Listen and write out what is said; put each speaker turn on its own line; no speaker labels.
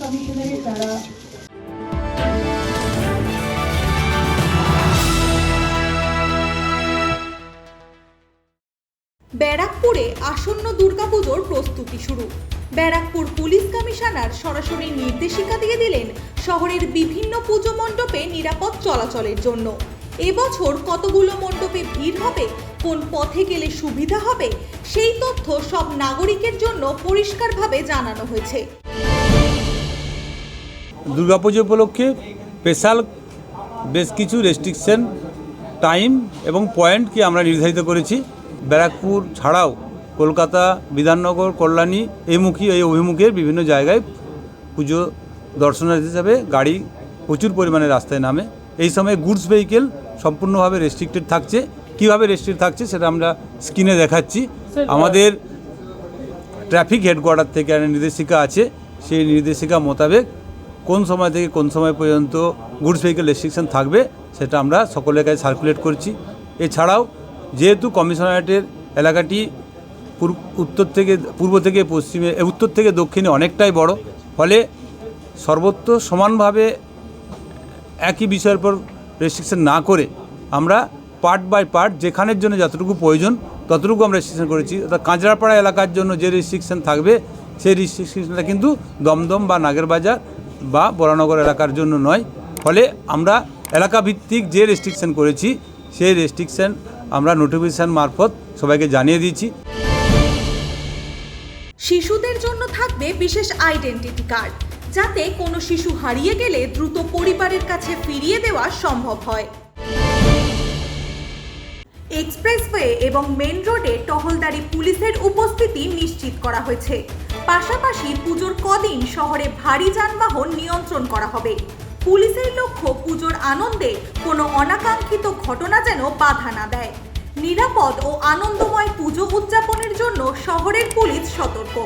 কমিশনারের
ব্যারাকপুরে আসন্ন দুর্গাপুজোর প্রস্তুতি শুরু। ব্যারাকপুর পুলিশ কমিশনার সরাসরি নির্দেশিকা দিয়ে দিলেন, শহরের বিভিন্ন পুজো মণ্ডপে নিরাপদ চলাচলের জন্য। এবছর কতগুলো মণ্ডপে ভিড় হবে? কোন পথে গেলে সুবিধা হবে? সেই তথ্য সব নাগরিকের জন্য পরিষ্কারভাবে জানানো হয়েছে।
দুর্গাপুজো উপলক্ষে স্পেশাল বেশ কিছু রেস্ট্রিকশন টাইম এবং পয়েন্টকে আমরা নির্ধারিত করেছি। ব্যারাকপুর ছাড়াও কলকাতা, বিধাননগর, কল্যাণী এই মুখী এই অভিমুখের বিভিন্ন জায়গায় পুজো দর্শনার্থী হিসাবে গাড়ি প্রচুর পরিমাণে রাস্তায় নামে। এই সময় গুডস ভেহিকেল সম্পূর্ণভাবে রেস্ট্রিক্টেড থাকছে। কীভাবে রেস্ট্রিক্ট থাকছে সেটা আমরা স্ক্রিনে দেখাচ্ছি। আমাদের ট্রাফিক হেডকোয়ার্টার থেকে একটা নির্দেশিকা আছে। সেই নির্দেশিকা মোতাবেক কোন সময় থেকে কোন সময় পর্যন্ত গুডস ভেহিকেল রেস্ট্রিকশন থাকবে সেটা আমরা সকলের কাছে সার্কুলেট করছি। এছাড়াও যেহেতু কমিশনারেটের এলাকাটি উত্তর থেকে পূর্ব থেকে পশ্চিমে উত্তর থেকে দক্ষিণে অনেকটাই বড় ফলে সর্বত্র সমানভাবে একই বিষয়ের পর রেস্ট্রিকশন না করে আমরা পার্ট বাই পার্ট যেখানের জন্য যতটুকু প্রয়োজন ততটুকু আমরা রেস্ট্রিকশন করেছি। অর্থাৎ কাঁচরাপাড়া এলাকার জন্য যে রেস্ট্রিকশন থাকবে, সেই রেস্ট্রিকশনটা কিন্তু দমদম বা নাগেরবাজার বা বরানগর এলাকার জন্য নয়। ফলে আমরা এলাকা ভিত্তিক যে রেস্ট্রিকশন করেছি, সেই রেস্ট্রিকশন আমরা নোটিফিকেশান মারফত সবাইকে জানিয়ে দিয়েছি।
শিশুদের জন্য থাকবে বিশেষ আইডেন্টিটি কার্ড যাতে কোনো শিশু হারিয়ে গেলে দ্রুত পরিবারের কাছে ফিরিয়ে দেওয়া সম্ভব হয়। এক্সপ্রেসওয়ে এবং মেন রোডে টহলদারি পুলিশের উপস্থিতি নিশ্চিত করা হয়েছে। পাশাপাশি পুজোর কদিন শহরে ভারী যানবাহন নিয়ন্ত্রণ করা হবে। পুলিশের লক্ষ্য পুজোর আনন্দে কোনো অনাকাঙ্ক্ষিত ঘটনা যেন বাধা না দেয়। নিরাপদ ও আনন্দময় পুজো উদযাপনের জন্য শহরের পুলিশ সতর্ক।